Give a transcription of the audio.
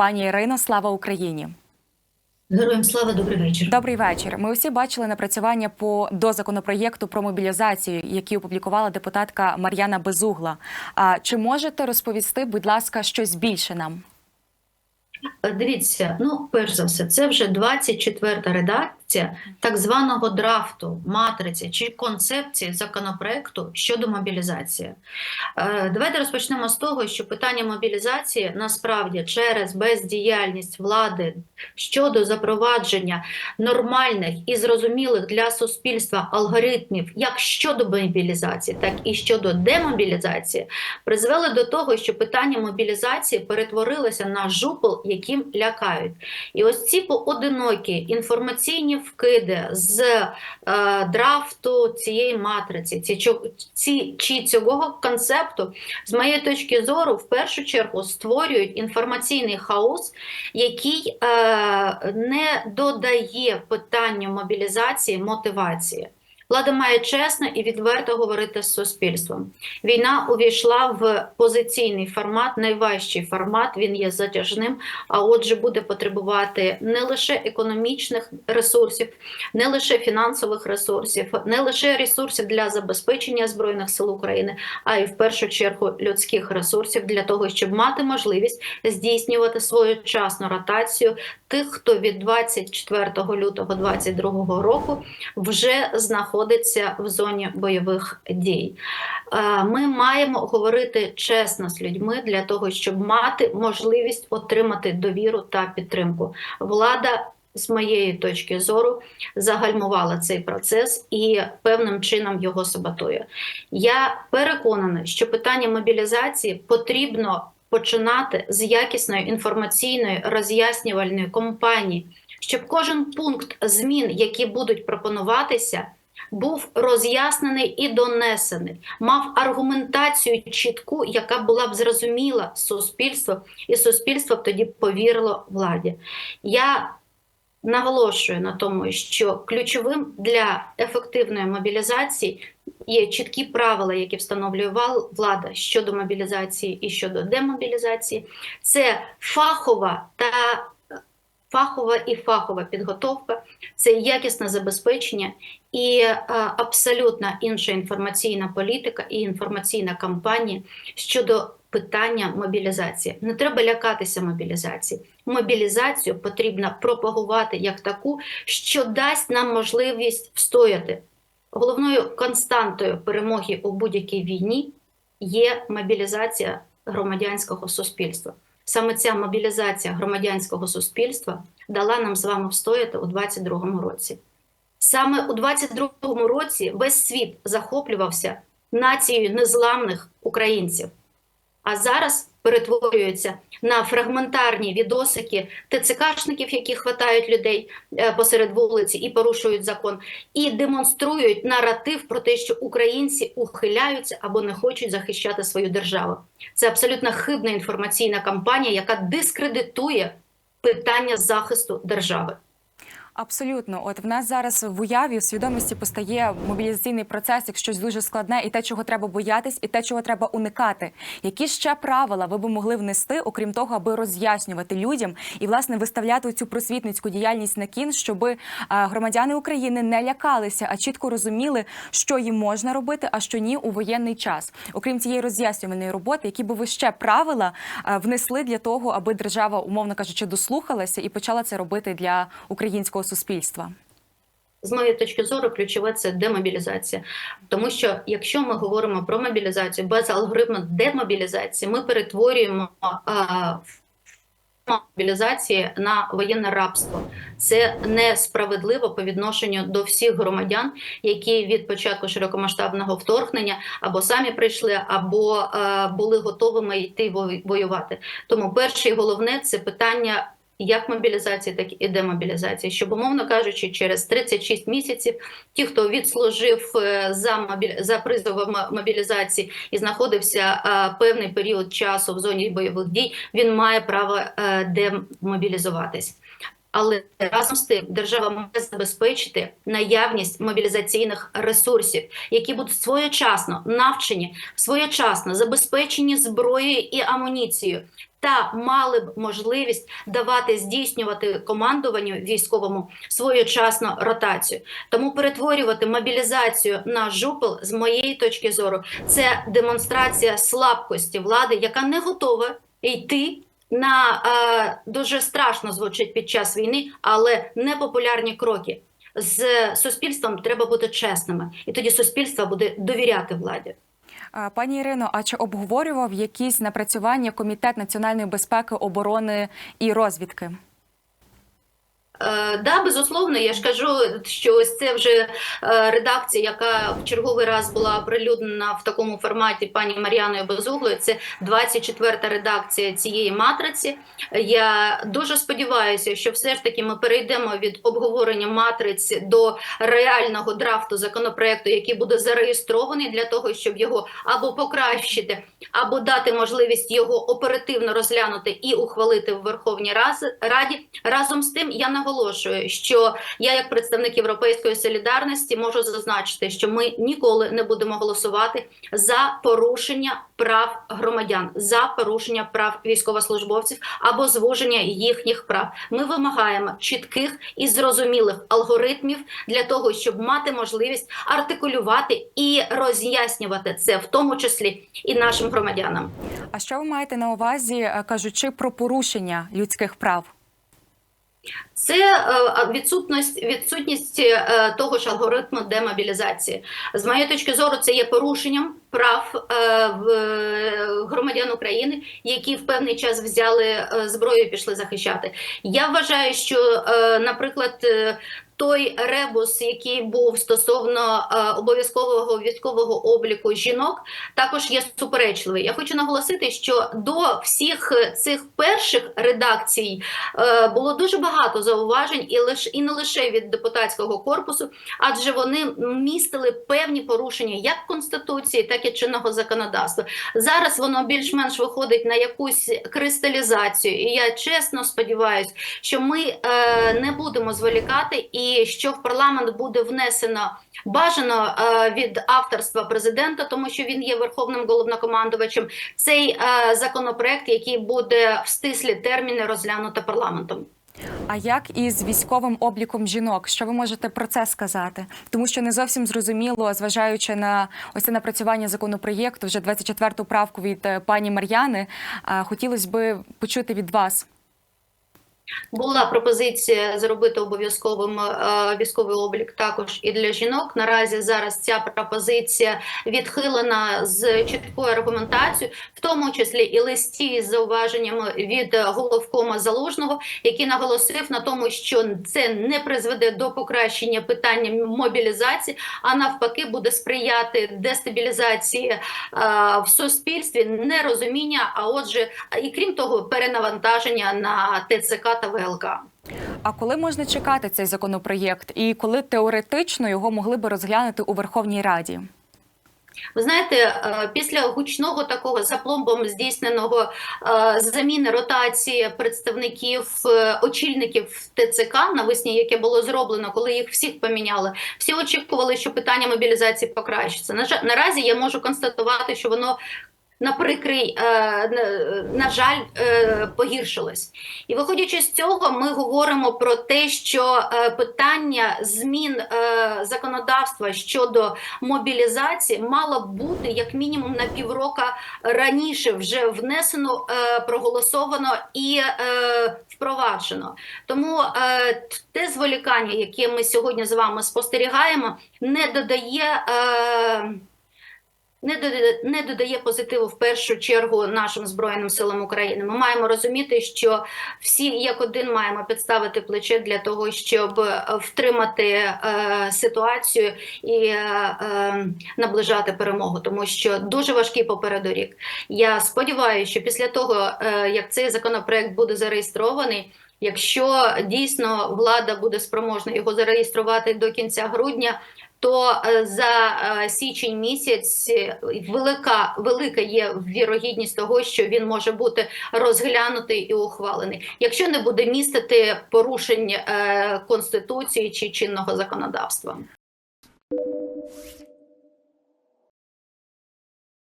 Пані Ірино, слава Україні! Героям слава, добрий вечір. Добрий вечір. Ми усі бачили напрацювання по до законопроєкту про мобілізацію, який опублікувала депутатка Мар'яна Безугла. А чи можете розповісти, будь ласка, щось більше нам? Дивіться, ну перш за все, це вже 24-та редакція так званого драфту, матриці чи концепції законопроекту щодо мобілізації. Е, Давайте розпочнемо з того, що питання мобілізації насправді через бездіяльність влади щодо запровадження нормальних і зрозумілих для суспільства алгоритмів, як щодо мобілізації, так і щодо демобілізації, призвели до того, що питання мобілізації перетворилося на жупел, яким лякають. І ось ці поодинокі інформаційні вкиди з е, драфту цієї матриці, ці, ці, чи цього концепту, з моєї точки зору, в першу чергу створюють інформаційний хаос, який е, не додає питанню мобілізації мотивації. Влада має чесно і відверто говорити з суспільством. Війна увійшла в позиційний формат, найважчий формат. Він є затяжним, а отже, буде потребувати не лише економічних ресурсів, не лише фінансових ресурсів, не лише ресурсів для забезпечення збройних сил України, а й в першу чергу людських ресурсів для того, щоб мати можливість здійснювати своєчасну ротацію тих, хто від 24 лютого 2022 року вже знаходиться в зоні бойових дій. Е, Ми маємо говорити чесно з людьми для того, щоб мати можливість отримати довіру та підтримку. Влада. З моєї точки зору загальмувала цей процес і певним чином його саботує. Я переконана, що питання мобілізації потрібно починати з якісної інформаційної роз'яснювальної кампанії, щоб кожен пункт змін, які будуть пропонуватися, був роз'яснений і донесений, мав аргументацію чітку, яка була б зрозуміла суспільству, і суспільство б тоді повірило владі. Я наголошую на тому, що ключовим для ефективної мобілізації є чіткі правила, які встановлює влада щодо мобілізації і щодо демобілізації. Це фахова та фахова і фахова підготовка, це якісне забезпечення і е, абсолютно інша інформаційна політика і інформаційна кампанія щодо питання мобілізації. Не треба лякатися мобілізації. Мобілізацію потрібно пропагувати як таку, що дасть нам можливість встояти. Головною константою перемоги у будь-якій війні є мобілізація громадянського суспільства. Саме ця мобілізація громадянського суспільства дала нам з вами встояти у 2022 році. Саме у 2022 році весь світ захоплювався нацією незламних українців, а зараз перетворюються на фрагментарні відосики ТЦКшників, які хватають людей е, посеред вулиці і порушують закон, і демонструють наратив про те, що українці ухиляються або не хочуть захищати свою державу. Це абсолютно хибна інформаційна кампанія, яка дискредитує питання захисту держави. Абсолютно, от в нас зараз в уяві в свідомості постає мобілізаційний процес як щось дуже складне, і те, чого треба боятись, і те, чого треба уникати. Які ще правила ви б могли внести, окрім того, аби роз'яснювати людям і власне виставляти цю просвітницьку діяльність на кін, щоб громадяни України не лякалися, а чітко розуміли, що їм можна робити, а що ні у воєнний час. Окрім цієї роз'яснювальної роботи, які би ви ще правила е, внесли для того, аби держава, умовно кажучи, дослухалася і почала це робити для українського суспільства. З моєї точки зору, ключове це демобілізація. Тому що якщо ми говоримо про мобілізацію без алгоритму демобілізації, ми перетворюємо а, мобілізації на воєнне рабство. Це несправедливо по відношенню до всіх громадян, які від початку широкомасштабного вторгнення або самі прийшли, або е, були готовими йти воювати. Тому перше і головне це питання. Як мобілізації, так і демобілізації, щоб, умовно кажучи, через 36 місяців ті, хто відслужив е, за мобіль... за призовом мобілізації і знаходився е, певний період часу в зоні бойових дій, він має право е, демобілізуватись. Але разом з тим держава має забезпечити наявність мобілізаційних ресурсів, які будуть своєчасно навчені, своєчасно забезпечені зброєю і амуніцією. та мали б можливість давати здійснювати командуванню військовому своєчасно ротацію. Тому перетворювати мобілізацію на жупел, з моєї точки зору, це демонстрація слабкості влади, яка не готова йти. На е, дуже страшно звучить під час війни, але непопулярні кроки з суспільством треба бути чесними, і тоді суспільство буде довіряти владі. Пані Ірино, а чи обговорював якісь напрацювання Комітет національної безпеки, оборони і розвідки? Е, да, безусловно, я ж кажу, що ось це вже е, редакція, яка в черговий раз була оприлюднена в такому форматі пані Мар'яною Безуглою. Це 24-та редакція цієї матриці. Я дуже сподіваюся, що все ж таки ми перейдемо від обговорення матриць до реального драфту законопроекту, який буде зареєстрований для того, щоб його або покращити, або дати можливість його оперативно розглянути і ухвалити в Верховній Раді. Разом з тим, я наголошую, що я, як представник Європейської солідарності, можу зазначити, що ми ніколи не будемо голосувати за порушення прав громадян, за порушення прав військовослужбовців або звуження їхніх прав. Ми вимагаємо чітких і зрозумілих алгоритмів для того, щоб мати можливість артикулювати і роз'яснювати це, в тому числі і нашим громадянам. А що ви маєте на увазі, е, кажучи про порушення людських прав? Це е, відсутність, відсутність е, того ж алгоритму демобілізації. З моєї точки зору, це є порушенням прав е, громадян України, які в певний час взяли зброю і пішли захищати. Я вважаю, що, наприклад, той ребус, який був стосовно е, обов'язкового військового обліку жінок, також є суперечливий. Я хочу наголосити, що до всіх цих перших редакцій е, було дуже багато зауважень, і лише і не лише від депутатського корпусу, адже вони містили певні порушення як конституції, так і чинного законодавства. Зараз воно більш-менш виходить на якусь кристалізацію, і я чесно сподіваюся, що ми е, не будемо зволікати, і що в парламент буде внесено бажано е, від авторства президента, тому що він є верховним головнокомандувачем. Цей е, законопроект, який буде в стислі терміни розглянуто парламентом. А як із військовим обліком жінок? Що ви можете про це сказати? Тому що не зовсім зрозуміло, зважаючи на ось це напрацювання законопроєкту, вже 24-ту правку від е, пані Мар'яни. Хотілося би почути від вас. Була пропозиція зробити обов'язковим е, військовий облік також і для жінок. Наразі зараз ця пропозиція відхилена з чіткою аргументацією, в тому числі і листі з зауваженнями від головкома залужного, який наголосив на тому, що це не призведе до покращення питання мобілізації, а навпаки, буде сприяти дестабілізації е, в суспільстві, нерозуміння, а отже, і крім того, перенавантаження на ТЦК та ВЛК. А коли можна чекати цей законопроєкт, і коли теоретично його могли би розглянути у Верховній Раді? Ви знаєте, е, після гучного такого запломбом здійсненого е, заміни ротації представників е, очільників ТЦК навесні, яке було зроблено, коли їх всіх поміняли, всі очікували, що питання мобілізації покращиться. Наразі я можу констатувати, що воно на прикрий, е, на- жаль, е, погіршилось. І виходячи з цього, ми говоримо про те, що е, питання змін законодавства щодо мобілізації мало б бути як мінімум на піврока раніше вже внесено, проголосовано і впроваджено. Тому те зволікання, яке ми сьогодні з вами спостерігаємо, не додає. Не додає, не додає позитиву в першу чергу нашим збройним силам України. Ми маємо розуміти, що всі як один маємо підставити плече для того, щоб е, втримати е, ситуацію і е, е, наближати перемогу, тому що дуже важкий попереду рік. Я сподіваюся, що після того, е, як цей законопроект буде зареєстрований. Якщо дійсно влада буде спроможна його зареєструвати до кінця грудня, то е, за е, січень місяць е, велика велика є вірогідність того, що він може бути розглянутий і ухвалений, якщо не буде містити порушень е, конституції чи чинного законодавства.